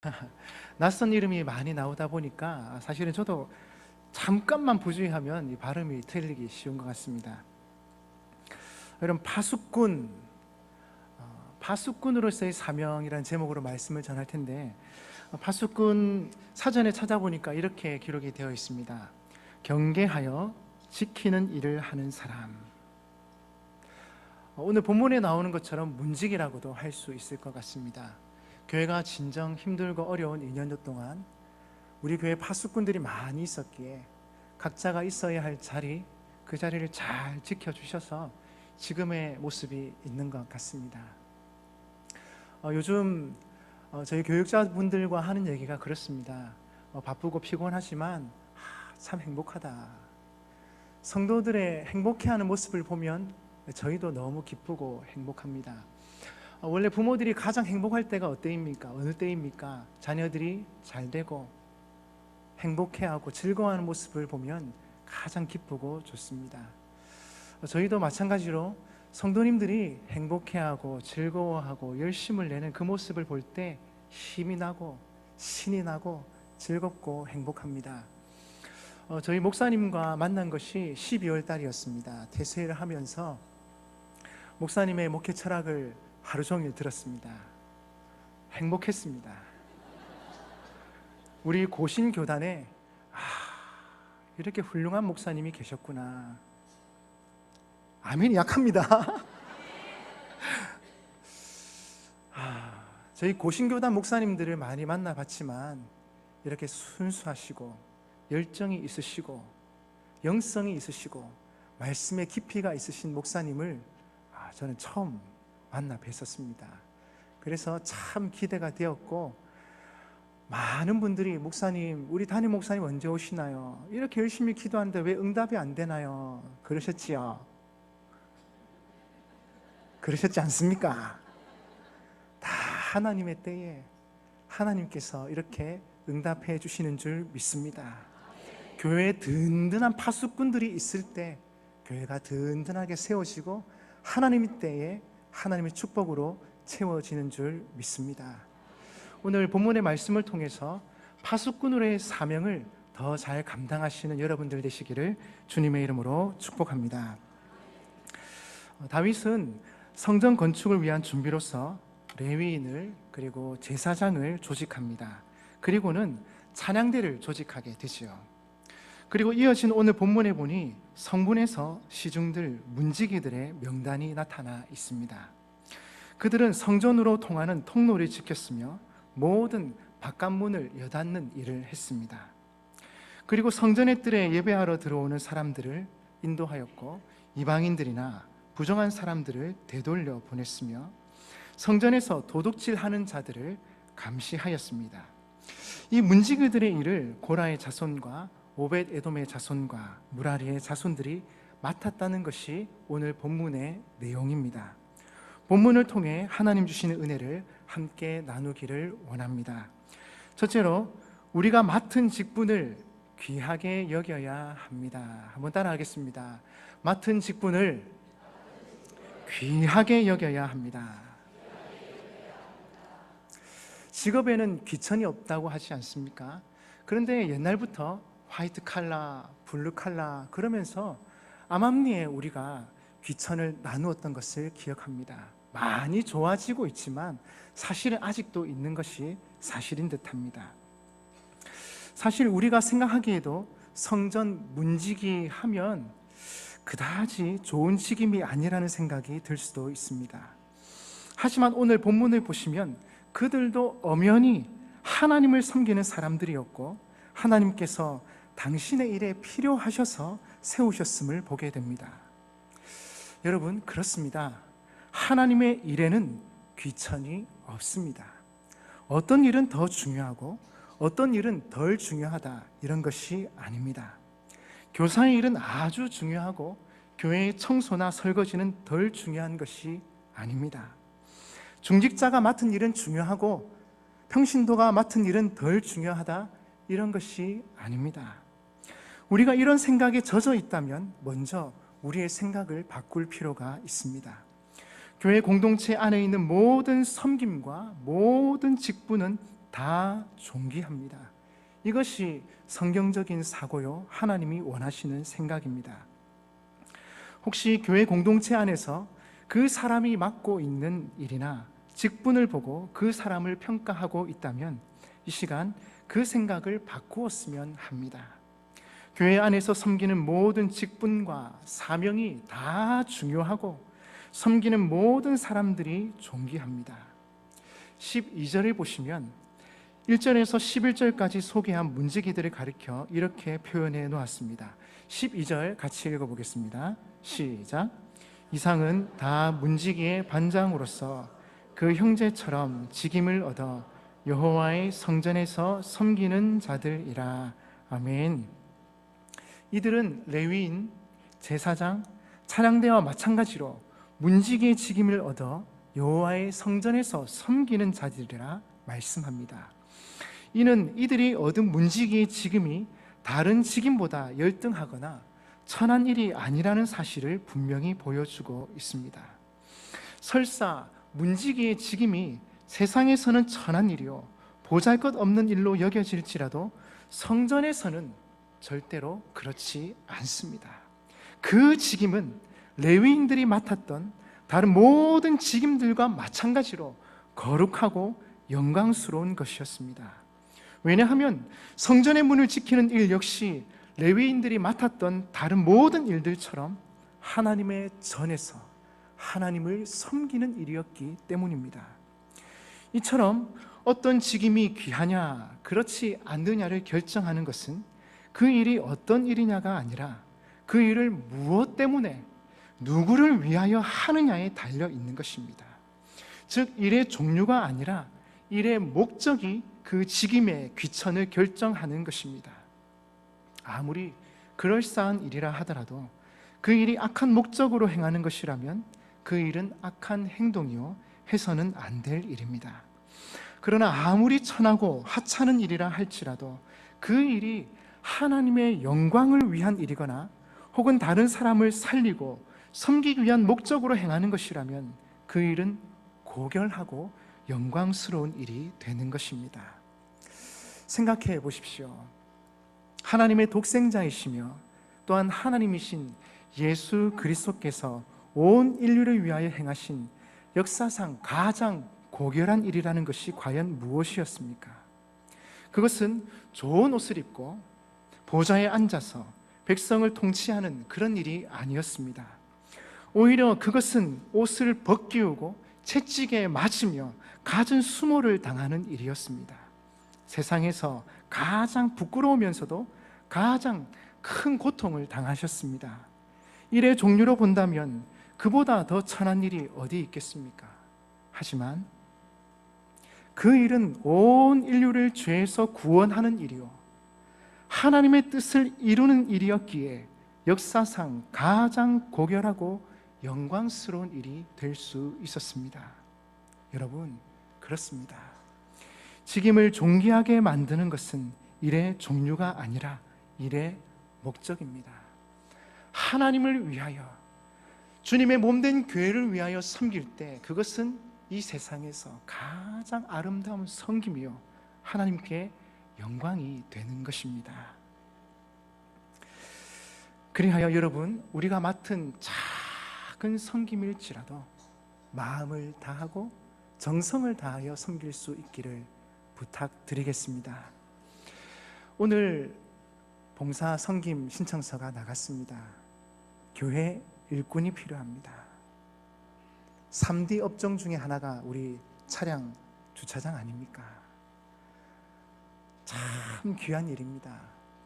낯선 이름이 많이 나오다 보니까 사실은 저도 잠깐만 부주의하면 이 발음이 틀리기 쉬운 것 같습니다. 여러분 파수꾼 어, 파수꾼으로서의 사명이라는 제목으로 말씀을 전할 텐데 어, 파수꾼 사전에 찾아보니까 이렇게 기록이 되어 있습니다. 경계하여 지키는 일을 하는 사람. 어, 오늘 본문에 나오는 것처럼 문직이라고도 할 수 있을 것 같습니다. 교회가 진정 힘들고 어려운 2년여 동안 우리 교회 파수꾼들이 많이 있었기에 각자가 있어야 할 자리 그 자리를 잘 지켜주셔서 지금의 모습이 있는 것 같습니다. 어, 요즘 어, 저희 교육자분들과 하는 얘기가 그렇습니다. 어, 바쁘고 피곤하지만 아, 참 행복하다. 성도들의 행복해하는 모습을 보면 저희도 너무 기쁘고 행복합니다. 어, 원래 부모들이 가장 행복할 때가 어때입니까? 어느 때입니까? 자녀들이 잘 되고 행복해하고 즐거워하는 모습을 보면 가장 기쁘고 좋습니다. 어, 저희도 마찬가지로 성도님들이 행복해하고 즐거워하고 열심을 내는 그 모습을 볼 때 힘이 나고 신이 나고 즐겁고 행복합니다. 어, 저희 목사님과 만난 것이 12월 달이었습니다. 대세를 하면서 목사님의 목회 철학을 하루 종일 들었습니다. 행복했습니다. 우리 고신 교단에 아, 이렇게 훌륭한 목사님이 계셨구나. 아멘이 약합니다. 아, 저희 고신교단 목사님들을 많이 만나봤지만 이렇게 순수하시고 열정이 있으시고 영성이 있으시고 말씀의 깊이가 있으신 목사님을 아, 저는 처음 만나 뵀었습니다. 그래서 참 기대가 되었고 많은 분들이 목사님, 우리 담임 목사님 언제 오시나요? 이렇게 열심히 기도하는데 왜 응답이 안 되나요? 그러셨지요? 그러셨지 않습니까? 다 하나님의 때에 하나님께서 이렇게 응답해 주시는 줄 믿습니다. 교회에 든든한 파수꾼들이 있을 때 교회가 든든하게 세워지고 하나님의 때에 하나님의 축복으로 채워지는 줄 믿습니다. 오늘 본문의 말씀을 통해서 파수꾼으로의 사명을 더 잘 감당하시는 여러분들 되시기를 주님의 이름으로 축복합니다. 어, 다윗은 성전 건축을 위한 준비로서 레위인을 그리고 제사장을 조직합니다. 그리고는 찬양대를 조직하게 되지요. 그리고 이어진 오늘 본문에 보니 성분에서 시중들 문지기들의 명단이 나타나 있습니다. 그들은 성전으로 통하는 통로를 지켰으며 모든 바깥문을 여닫는 일을 했습니다. 그리고 성전의 뜰에 예배하러 들어오는 사람들을 인도하였고 이방인들이나 부정한 사람들을 되돌려 보냈으며 성전에서 도둑질하는 자들을 감시하였습니다. 이 문지기들의 일을 고라의 자손과 오벳 에돔의 자손과 무라리의 자손들이 맡았다는 것이 오늘 본문의 내용입니다. 본문을 통해 하나님 주시는 은혜를 함께 나누기를 원합니다. 첫째로 우리가 맡은 직분을 귀하게 여겨야 합니다. 한번 따라하겠습니다. 맡은 직분을 귀하게 여겨야 합니다. 직업에는 귀천이 없다고 하지 않습니까? 그런데 옛날부터 화이트 칼라, 블루 칼라 그러면서 암암리에 우리가 귀천을 나누었던 것을 기억합니다. 많이 좋아지고 있지만 사실은 아직도 있는 것이 사실인 듯합니다. 사실 우리가 생각하기에도 성전 문지기 하면 그다지 좋은 직임이 아니라는 생각이 들 수도 있습니다. 하지만 오늘 본문을 보시면 그들도 엄연히 하나님을 섬기는 사람들이었고 하나님께서 당신의 일에 필요하셔서 세우셨음을 보게 됩니다. 여러분, 그렇습니다. 하나님의 일에는 귀천이 없습니다. 어떤 일은 더 중요하고 어떤 일은 덜 중요하다 이런 것이 아닙니다. 교사의 일은 아주 중요하고 교회의 청소나 설거지는 덜 중요한 것이 아닙니다. 중직자가 맡은 일은 중요하고 평신도가 맡은 일은 덜 중요하다 이런 것이 아닙니다. 우리가 이런 생각에 젖어 있다면 먼저 우리의 생각을 바꿀 필요가 있습니다. 교회 공동체 안에 있는 모든 섬김과 모든 직분은 다 존귀합니다. 이것이 성경적인 사고요. 하나님이 원하시는 생각입니다. 혹시 교회 공동체 안에서 그 사람이 맡고 있는 일이나 직분을 보고 그 사람을 평가하고 있다면 이 시간 그 생각을 바꾸었으면 합니다. 교회 안에서 섬기는 모든 직분과 사명이 다 중요하고 섬기는 모든 사람들이 존귀합니다. 12절을 보시면 1절에서 11절까지 소개한 문지기들을 가리켜 이렇게 표현해 놓았습니다. 12절 같이 읽어 보겠습니다. 시작. 이상은 다 문지기의 반장으로서 그 형제처럼 직임을 얻어 여호와의 성전에서 섬기는 자들이라. 아멘. 이들은 레위인, 제사장, 차량대와 마찬가지로 문지기의 직임을 얻어 여호와의 성전에서 섬기는 자들이라 말씀합니다. 이는 이들이 얻은 문지기의 직임이 다른 직임보다 열등하거나 천한 일이 아니라는 사실을 분명히 보여주고 있습니다. 설사 문지기의 직임이 세상에서는 천한 일이요 보잘것 없는 일로 여겨질지라도 성전에서는 절대로 그렇지 않습니다. 그 직임은 레위인들이 맡았던 다른 모든 직임들과 마찬가지로 거룩하고 영광스러운 것이었습니다. 왜냐하면 성전의 문을 지키는 일 역시 레위인들이 맡았던 다른 모든 일들처럼 하나님의 전에서 하나님을 섬기는 일이었기 때문입니다. 이처럼 어떤 직임이 귀하냐, 그렇지 않느냐를 결정하는 것은 그 일이 어떤 일이냐가 아니라 그 일을 무엇 때문에 누구를 위하여 하느냐에 달려 있는 것입니다. 즉, 일의 종류가 아니라 일의 목적이 그 직임의 귀천을 결정하는 것입니다. 아무리 그럴싸한 일이라 하더라도 그 일이 악한 목적으로 행하는 것이라면 그 일은 악한 행동이요 해서는 안 될 일입니다. 그러나 아무리 천하고 하찮은 일이라 할지라도 그 일이 하나님의 영광을 위한 일이거나 혹은 다른 사람을 살리고 섬기기 위한 목적으로 행하는 것이라면 그 일은 고결하고 영광스러운 일이 되는 것입니다. 생각해 보십시오. 하나님의 독생자이시며 또한 하나님이신 예수 그리스도께서 온 인류를 위하여 행하신 역사상 가장 고결한 일이라는 것이 과연 무엇이었습니까? 그것은 좋은 옷을 입고 보좌에 앉아서 백성을 통치하는 그런 일이 아니었습니다. 오히려 그것은 옷을 벗기우고 채찍에 맞으며 갖은 수모를 당하는 일이었습니다. 세상에서 가장 부끄러우면서도 가장 큰 고통을 당하셨습니다. 일의 종류로 본다면 그보다 더 천한 일이 어디 있겠습니까? 하지만 그 일은 온 인류를 죄에서 구원하는 일이요. 하나님의 뜻을 이루는 일이었기에 역사상 가장 고결하고 영광스러운 일이 될 수 있었습니다. 여러분, 그렇습니다. 직임을 존귀하게 만드는 것은 일의 종류가 아니라 일의 목적입니다. 하나님을 위하여 주님의 몸된 교회를 위하여 섬길 때 그것은 이 세상에서 가장 아름다운 섬김이요 하나님께 영광이 되는 것입니다. 그리하여 여러분 우리가 맡은 작은 섬김일지라도 마음을 다하고 정성을 다하여 섬길 수 있기를 부탁드리겠습니다. 오늘 봉사 섬김 신청서가 나갔습니다. 교회 일꾼이 필요합니다. 3D 업종 중에 하나가 우리 차량 주차장 아닙니까? 참 귀한 일입니다.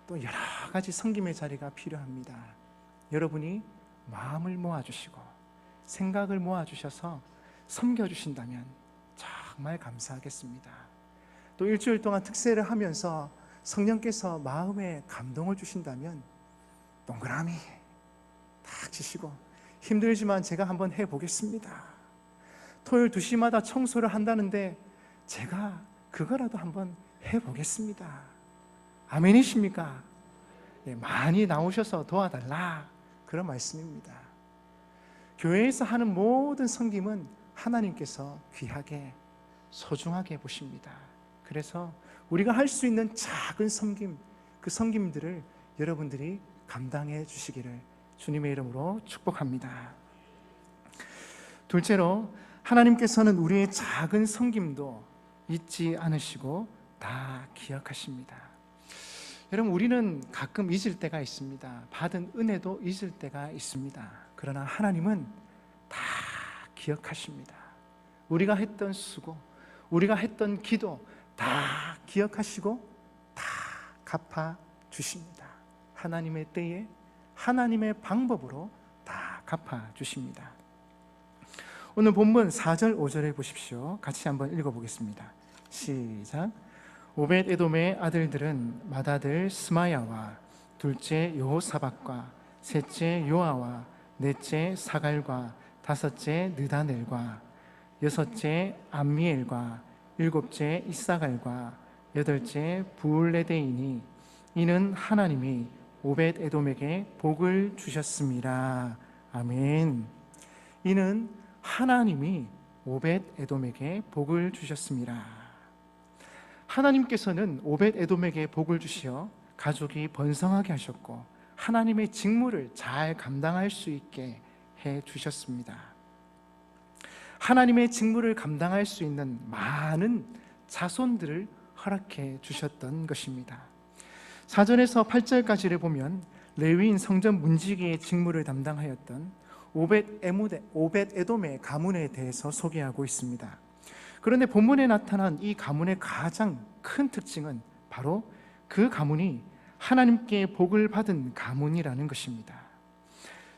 또 여러 가지 섬김의 자리가 필요합니다. 여러분이 마음을 모아주시고 생각을 모아주셔서 섬겨주신다면 정말 감사하겠습니다. 또 일주일 동안 특세를 하면서 성령께서 마음에 감동을 주신다면 동그라미 탁 치시고 힘들지만 제가 한번 해보겠습니다. 토요일 2시마다 청소를 한다는데 제가 그거라도 한번 해보겠습니다. 아멘이십니까? 네, 많이 나오셔서 도와달라. 그런 말씀입니다. 교회에서 하는 모든 성김은 하나님께서 귀하게 소중하게 보십니다. 그래서 우리가 할 수 있는 작은 섬김, 그 섬김들을 여러분들이 감당해 주시기를 주님의 이름으로 축복합니다. 둘째로 하나님께서는 우리의 작은 섬김도 잊지 않으시고 다 기억하십니다. 여러분 우리는 가끔 잊을 때가 있습니다. 받은 은혜도 잊을 때가 있습니다. 그러나 하나님은 다 기억하십니다. 우리가 했던 수고, 우리가 했던 기도 다 기억하시고 다 갚아 주십니다. 하나님의 때에 하나님의 방법으로 다 갚아 주십니다. 오늘 본문 4절 5절에 보십시오. 같이 한번 읽어 보겠습니다. 시작. 오벳 에돔의 아들들은 맏아들 스마야와 둘째 여호사박과 셋째 요아와 넷째 사갈과 다섯째 느다넬과 여섯째 암미엘과 일곱째 이사갈과 여덟째 부울레데이니 이는 하나님이 오벳 에돔에게 복을 주셨습니다. 아멘. 이는 하나님이 오벳 에돔에게 복을 주셨습니다. 하나님께서는 오벳 에돔에게 복을 주시어 가족이 번성하게 하셨고 하나님의 직무를 잘 감당할 수 있게 해 주셨습니다. 하나님의 직무를 감당할 수 있는 많은 자손들을 허락해 주셨던 것입니다. 사전에서 8절까지를 보면 레위인 성전 문지기의 직무를 담당하였던 오벳 에돔의 가문에 대해서 소개하고 있습니다. 그런데 본문에 나타난 이 가문의 가장 큰 특징은 바로 그 가문이 하나님께 복을 받은 가문이라는 것입니다.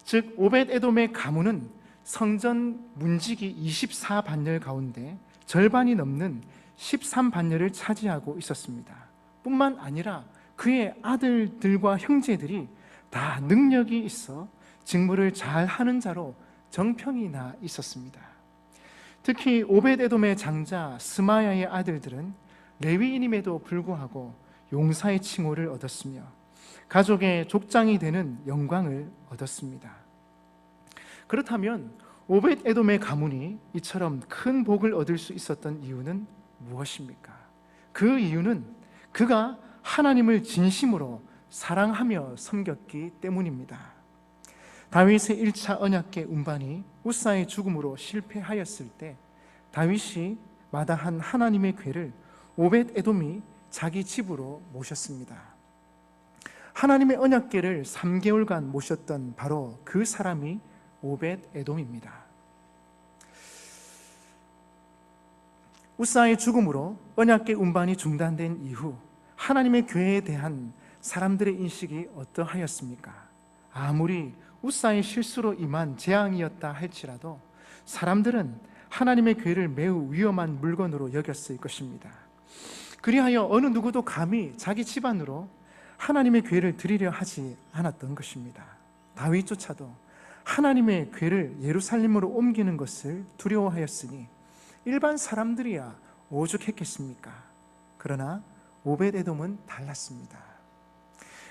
즉 오벳 에돔의 가문은 성전 문지기 24반열 가운데 절반이 넘는 13반열을 차지하고 있었습니다. 뿐만 아니라 그의 아들들과 형제들이 다 능력이 있어 직무를 잘 하는 자로 정평이 나 있었습니다. 특히 오벳에돔의 장자 스마야의 아들들은 레위인임에도 불구하고 용사의 칭호를 얻었으며 가족의 족장이 되는 영광을 얻었습니다. 그렇다면 오벳 에돔의 가문이 이처럼 큰 복을 얻을 수 있었던 이유는 무엇입니까? 그 이유는 그가 하나님을 진심으로 사랑하며 섬겼기 때문입니다. 다윗의 1차 언약계 운반이 우사의 죽음으로 실패하였을 때 다윗이 마다한 하나님의 괴를 오벳 에돔이 자기 집으로 모셨습니다. 하나님의 언약계를 3개월간 모셨던 바로 그 사람이 오벳 에돔입니다. 우사의 죽음으로 언약계 운반이 중단된 이후 하나님의 교회에 대한 사람들의 인식이 어떠하였습니까? 아무리 우사의 실수로 임한 재앙이었다 할지라도 사람들은 하나님의 교회를 매우 위험한 물건으로 여겼을 것입니다. 그리하여 어느 누구도 감히 자기 집안으로 하나님의 교회를 드리려 하지 않았던 것입니다. 다윗조차도 하나님의 교회를 예루살렘으로 옮기는 것을 두려워하였으니 일반 사람들이야 오죽했겠습니까? 그러나 오벳에돔은 달랐습니다.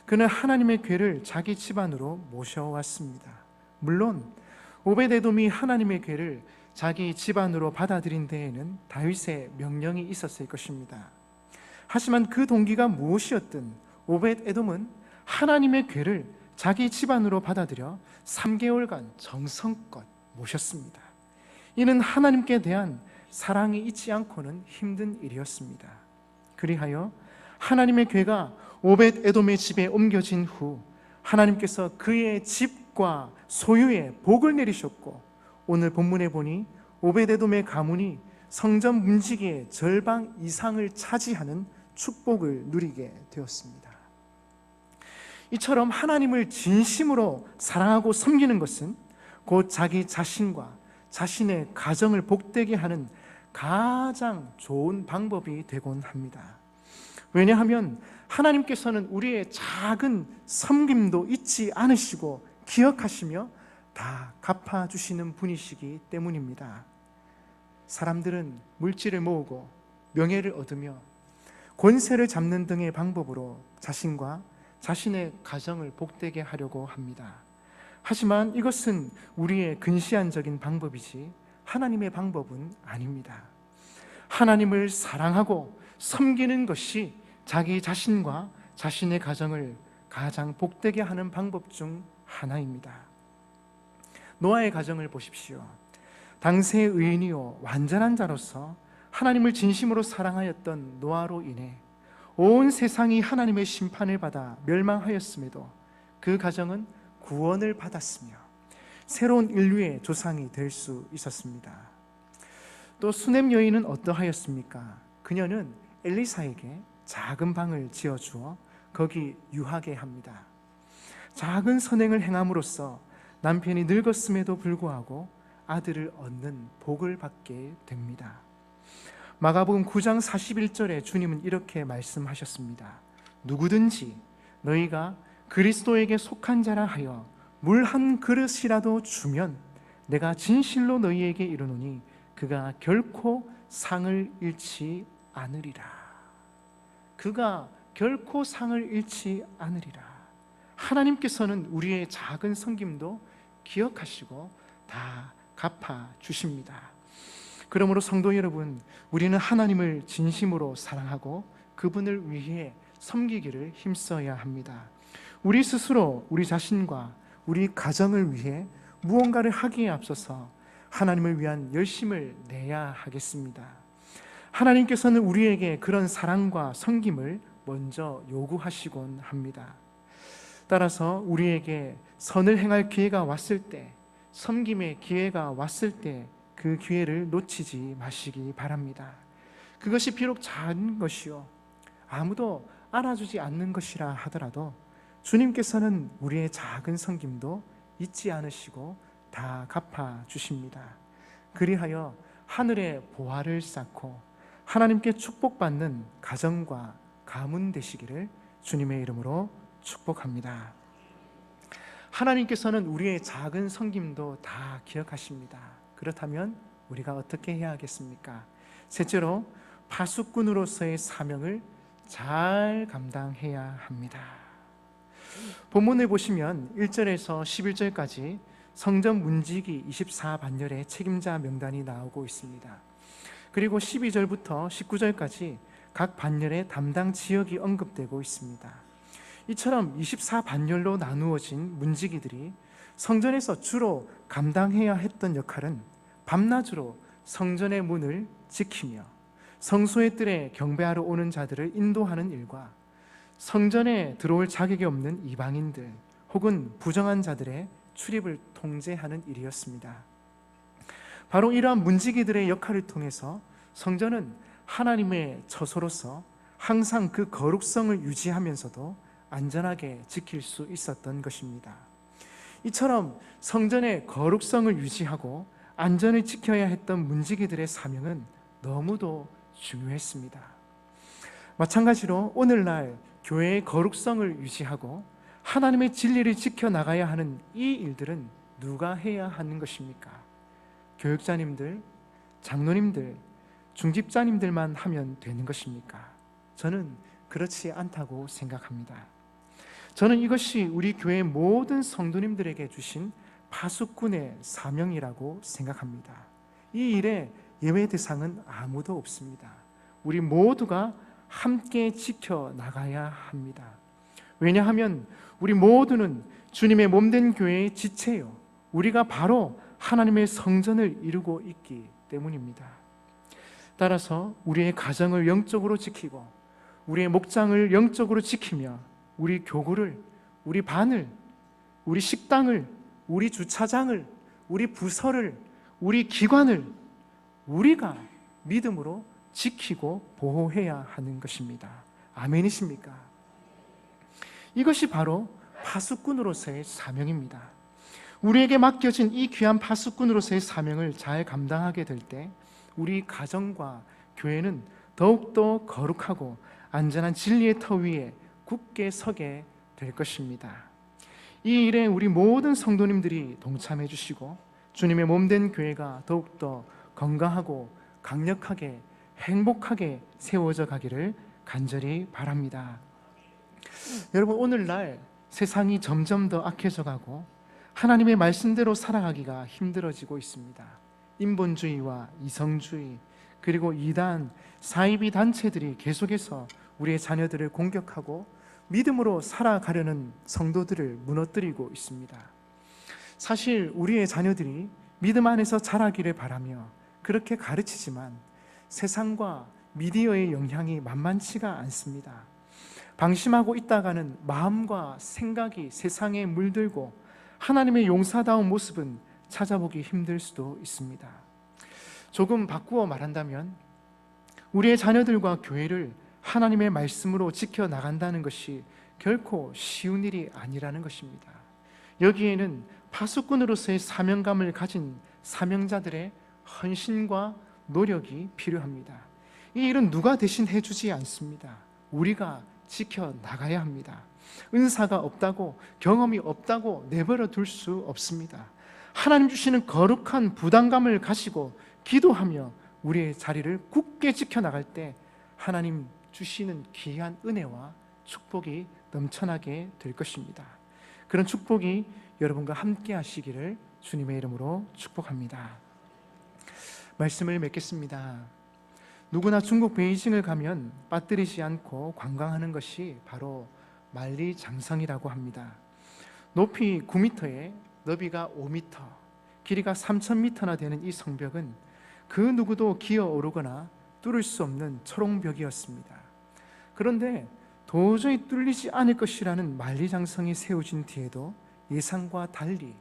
그는 하나님의 괴를 자기 집안으로 모셔왔습니다. 물론 오베데돔이 하나님의 괴를 자기 집안으로 받아들인 데에는 다윗의 명령이 있었을 것입니다. 하지만 그 동기가 무엇이었든 오벳 에돔은 하나님의 괴를 자기 집안으로 받아들여 3개월간 정성껏 모셨습니다. 이는 하나님께 대한 사랑이 있지 않고는 힘든 일이었습니다. 그리하여 하나님의 괴가 오벳 에돔의 집에 옮겨진 후 하나님께서 그의 집과 소유에 복을 내리셨고 오늘 본문에 보니 오벳 에돔의 가문이 성전 문지기의 절반 이상을 차지하는 축복을 누리게 되었습니다. 이처럼 하나님을 진심으로 사랑하고 섬기는 것은 곧 자기 자신과 자신의 가정을 복되게 하는 가장 좋은 방법이 되곤 합니다. 왜냐하면 하나님께서는 우리의 작은 섬김도 잊지 않으시고 기억하시며 다 갚아주시는 분이시기 때문입니다. 사람들은 물질을 모으고 명예를 얻으며 권세를 잡는 등의 방법으로 자신과 자신의 가정을 복되게 하려고 합니다. 하지만 이것은 우리의 근시안적인 방법이지 하나님의 방법은 아닙니다. 하나님을 사랑하고 섬기는 것이 자기 자신과 자신의 가정을 가장 복되게 하는 방법 중 하나입니다. 노아의 가정을 보십시오. 당시의 의인이요 완전한 자로서 하나님을 진심으로 사랑하였던 노아로 인해 온 세상이 하나님의 심판을 받아 멸망하였음에도 그 가정은 구원을 받았으며 새로운 인류의 조상이 될 수 있었습니다. 또 수넴 여인은 어떠하였습니까? 그녀는 엘리사에게 작은 방을 지어 주어 거기 유하게 합니다. 작은 선행을 행함으로써 남편이 늙었음에도 불구하고 아들을 얻는 복을 받게 됩니다. 마가복음 9장 41절에 주님은 이렇게 말씀하셨습니다. 누구든지 너희가 그리스도에게 속한 자라 하여 물 한 그릇이라도 주면 내가 진실로 너희에게 이르노니 그가 결코 상을 잃지 않으리라. 그가 결코 상을 잃지 않으리라. 하나님께서는 우리의 작은 섬김도 기억하시고 다 갚아 주십니다. 그러므로 성도 여러분, 우리는 하나님을 진심으로 사랑하고 그분을 위해 섬기기를 힘써야 합니다. 우리 스스로 우리 자신과 우리 가정을 위해 무언가를 하기에 앞서서 하나님을 위한 열심을 내야 하겠습니다. 하나님께서는 우리에게 그런 사랑과 섬김을 먼저 요구하시곤 합니다. 따라서 우리에게 선을 행할 기회가 왔을 때, 섬김의 기회가 왔을 때 그 기회를 놓치지 마시기 바랍니다. 그것이 비록 작은 것이요. 아무도 알아주지 않는 것이라 하더라도 주님께서는 우리의 작은 섬김도 잊지 않으시고 다 갚아 주십니다. 그리하여 하늘의 보화를 쌓고 하나님께 축복받는 가정과 가문 되시기를 주님의 이름으로 축복합니다. 하나님께서는 우리의 작은 섬김도 다 기억하십니다. 그렇다면 우리가 어떻게 해야 하겠습니까? 셋째로 파수꾼으로서의 사명을 잘 감당해야 합니다. 본문을 보시면 1절에서 11절까지 성전 문지기 24 반열의 책임자 명단이 나오고 있습니다. 그리고 12절부터 19절까지 각 반열의 담당 지역이 언급되고 있습니다. 이처럼 24반열로 나누어진 문지기들이 성전에서 주로 감당해야 했던 역할은 밤낮으로 성전의 문을 지키며 성소의 뜰에 경배하러 오는 자들을 인도하는 일과 성전에 들어올 자격이 없는 이방인들 혹은 부정한 자들의 출입을 통제하는 일이었습니다. 바로 이러한 문지기들의 역할을 통해서 성전은 하나님의 처소로서 항상 그 거룩성을 유지하면서도 안전하게 지킬 수 있었던 것입니다. 이처럼 성전의 거룩성을 유지하고 안전을 지켜야 했던 문지기들의 사명은 너무도 중요했습니다. 마찬가지로 오늘날 교회의 거룩성을 유지하고 하나님의 진리를 지켜 나가야 하는 이 일들은 누가 해야 하는 것입니까? 교육자님들, 장로님들, 중집자님들만 하면 되는 것입니까? 저는 그렇지 않다고 생각합니다. 저는 이것이 우리 교회 모든 성도님들에게 주신 파수꾼의 사명이라고 생각합니다. 이 일에 예외 대상은 아무도 없습니다. 우리 모두가 함께 지켜 나가야 합니다. 왜냐하면 우리 모두는 주님의 몸된 교회의 지체요. 우리가 바로 하나님의 성전을 이루고 있기 때문입니다. 따라서 우리의 가정을 영적으로 지키고 우리의 목장을 영적으로 지키며 우리 교구를 우리 반을 우리 식당을 우리 주차장을 우리 부서를 우리 기관을 우리가 믿음으로 지키고 보호해야 하는 것입니다. 아멘이십니까? 이것이 바로 파수꾼으로서의 사명입니다. 우리에게 맡겨진 이 귀한 파수꾼으로서의 사명을 잘 감당하게 될 때 우리 가정과 교회는 더욱더 거룩하고 안전한 진리의 터 위에 굳게 서게 될 것입니다. 이 일에 우리 모든 성도님들이 동참해 주시고 주님의 몸된 교회가 더욱더 건강하고 강력하게 행복하게 세워져 가기를 간절히 바랍니다. 여러분 오늘날 세상이 점점 더 악해져 가고 하나님의 말씀대로 살아가기가 힘들어지고 있습니다. 인본주의와 이성주의 그리고 이단 사이비 단체들이 계속해서 우리의 자녀들을 공격하고 믿음으로 살아가려는 성도들을 무너뜨리고 있습니다. 사실 우리의 자녀들이 믿음 안에서 자라기를 바라며 그렇게 가르치지만 세상과 미디어의 영향이 만만치가 않습니다. 방심하고 있다가는 마음과 생각이 세상에 물들고 하나님의 용사다운 모습은 찾아보기 힘들 수도 있습니다. 조금 바꾸어 말한다면 우리의 자녀들과 교회를 하나님의 말씀으로 지켜 나간다는 것이 결코 쉬운 일이 아니라는 것입니다. 여기에는 파수꾼으로서의 사명감을 가진 사명자들의 헌신과 노력이 필요합니다. 이 일은 누가 대신 해주지 않습니다. 우리가 지켜 나가야 합니다. 은사가 없다고 경험이 없다고 내버려 둘 수 없습니다. 하나님 주시는 거룩한 부담감을 가지고 기도하며 우리의 자리를 굳게 지켜 나갈 때 하나님 주시는 귀한 은혜와 축복이 넘쳐나게 될 것입니다. 그런 축복이 여러분과 함께 하시기를 주님의 이름으로 축복합니다. 말씀을 맺겠습니다. 누구나 중국 베이징을 가면 빠뜨리지 않고 관광하는 것이 바로 만리장성이라고 합니다. 높이 9m에 너비가 5m, 길이가 3,000m나 되는 이 성벽은 그 누구도 기어 오르거나 뚫을 수 없는 초롱벽이었습니다. 그런데 도저히 뚫리지 않을 것이라는 만리장성이 세워진 뒤에도 예상과 달리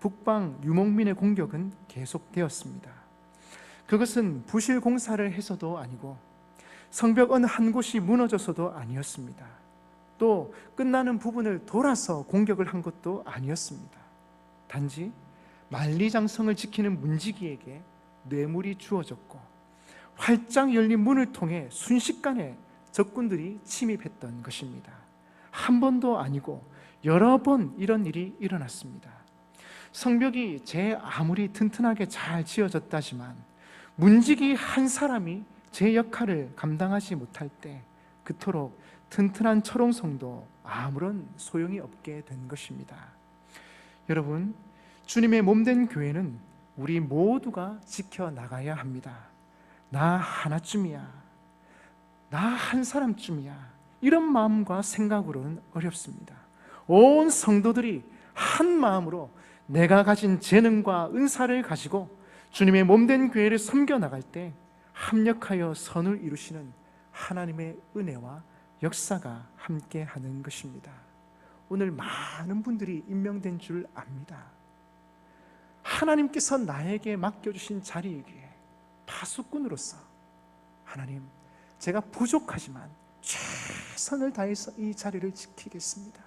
북방 유목민의 공격은 계속되었습니다. 그것은 부실 공사를 해서도 아니고 성벽 어느 한 곳이 무너져서도 아니었습니다. 또 끝나는 부분을 돌아서 공격을 한 것도 아니었습니다. 단지 만리장성을 지키는 문지기에게 뇌물이 주어졌고 활짝 열린 문을 통해 순식간에 적군들이 침입했던 것입니다. 한 번도 아니고 여러 번 이런 일이 일어났습니다. 성벽이 제 아무리 튼튼하게 잘 지어졌다지만 문지기 한 사람이 제 역할을 감당하지 못할 때 그토록 튼튼한 철옹성도 아무런 소용이 없게 된 것입니다. 여러분, 주님의 몸된 교회는 우리 모두가 지켜 나가야 합니다. 나 하나쯤이야. 나 한 사람쯤이야. 이런 마음과 생각으로는 어렵습니다. 온 성도들이 한 마음으로 내가 가진 재능과 은사를 가지고 주님의 몸된 교회를 섬겨 나갈 때 합력하여 선을 이루시는 하나님의 은혜와 역사가 함께 하는 것입니다. 오늘 많은 분들이 임명된 줄 압니다. 하나님께서 나에게 맡겨주신 자리이기에 파수꾼으로서 하나님, 제가 부족하지만 최선을 다해서 이 자리를 지키겠습니다.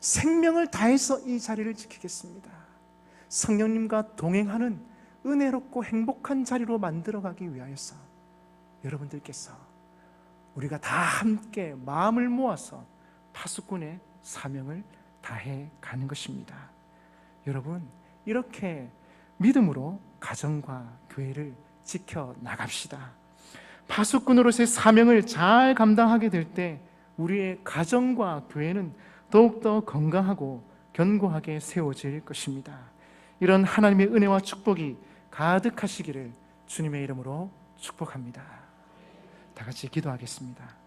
생명을 다해서 이 자리를 지키겠습니다. 성령님과 동행하는 은혜롭고 행복한 자리로 만들어가기 위하여서 여러분들께서 우리가 다 함께 마음을 모아서 파수꾼의 사명을 다해 가는 것입니다. 여러분, 이렇게 믿음으로 가정과 교회를 지켜 나갑시다. 파수꾼으로서의 사명을 잘 감당하게 될 때 우리의 가정과 교회는 더욱더 건강하고 견고하게 세워질 것입니다. 이런 하나님의 은혜와 축복이 가득하시기를 주님의 이름으로 축복합니다. 다 같이 기도하겠습니다.